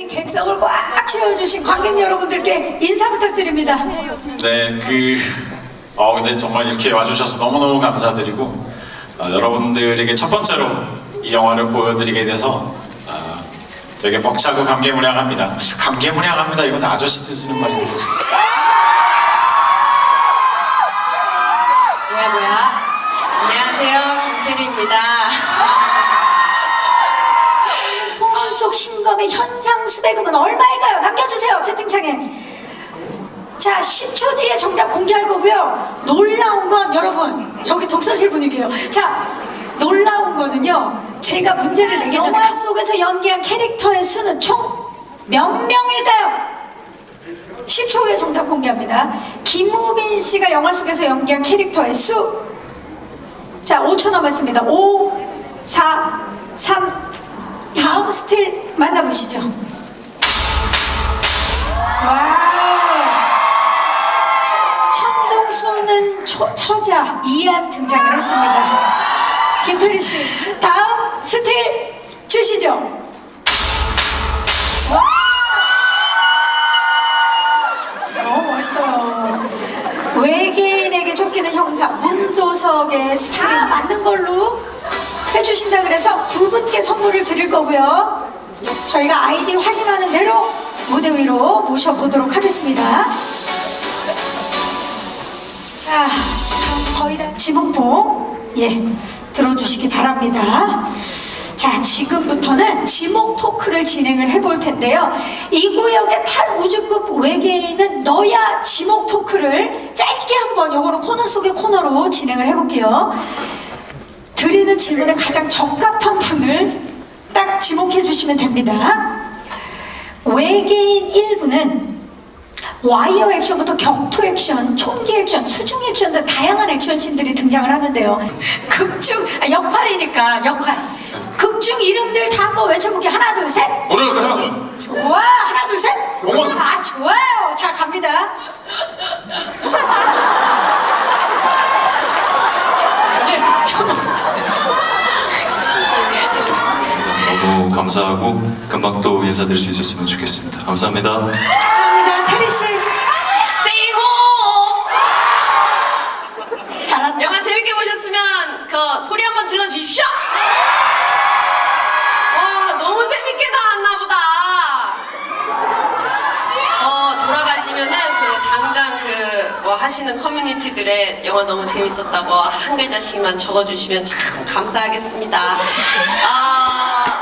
이 객석을 꽉 채워주신 관객 여러분들께 인사 부탁드립니다. 네, 그, 어, 근데 정말 이렇게 와주셔서 너무너무 감사드리고, 어, 여러분들에게 첫 번째로 이 영화를 보여드리게 돼서, 어, 되게 벅차고 감개무량합니다. 감개무량합니다. 이건 아저씨들 쓰는 말인데. 뭐야 뭐야 안녕하세요 김태리입니다 송은석 신검의 현상 수배금은 얼마일까요? 남겨주세요 채팅창에. 자 10초 뒤에 정답 공개할 거고요. 놀라운 건 여러분 여기 독서실 분위기예요. 자 놀라운 거는요. 제가 문제를 내기 전에 영화 속에서 연기한 캐릭터의 수는 총 몇 명일까요? 10초 후에 정답 공개합니다. 김우빈 씨가 영화 속에서 연기한 캐릭터의 수. 자, 5초 남았습니다. 5, 4, 3. 스틸 만나보시죠. 와우. 천동수는 초, 처자 이한 등장을 했습니다. 김태리 씨, 다음 스틸 주시죠. 와! 너무 멋있어요. 외계인에게 쫓기는 형사 문도석의 스타 맞는 걸로 해주신다 그래서 두 분께 선물을 드릴 거고요. 저희가 아이디 확인하는 대로 무대 위로 모셔보도록 하겠습니다. 자, 거의 다 지목봉 예 들어주시기 바랍니다. 자, 지금부터는 지목 토크를 진행을 해볼 텐데요. 이 구역의 탈우주급 외계인은 너야 지목 토크를 짧게 한번 요거로 코너 속의 코너로 진행을 해볼게요. 드리는 질문에 가장 적합한 분을 딱 지목해 주시면 됩니다. 외계인 1부는 와이어 액션부터 격투 액션, 총기 액션, 수중 액션 등 다양한 액션씬들이 등장을 하는데요. 극중 아, 역할이니까 역할. 극중 이름들 다 한번 외쳐볼게요. 하나 둘 셋. 좋아. 하나 둘 셋. 용원. 아 좋아요. 자 갑니다. 예, 저- 너무 감사하고 금방 또 인사드릴 수 있었으면 좋겠습니다. 감사합니다. 감사합니다. 테리 씨 세이호 잘한다. 영화 재밌게 보셨으면 그 소리 한번 질러 주십시오 와 너무 재밌게 나왔나 보다 어 돌아가시면은 그 당장 그 뭐 하시는 커뮤니티들의 영화 너무 재밌었다고 한 글자씩만 적어주시면 참 감사하겠습니다 아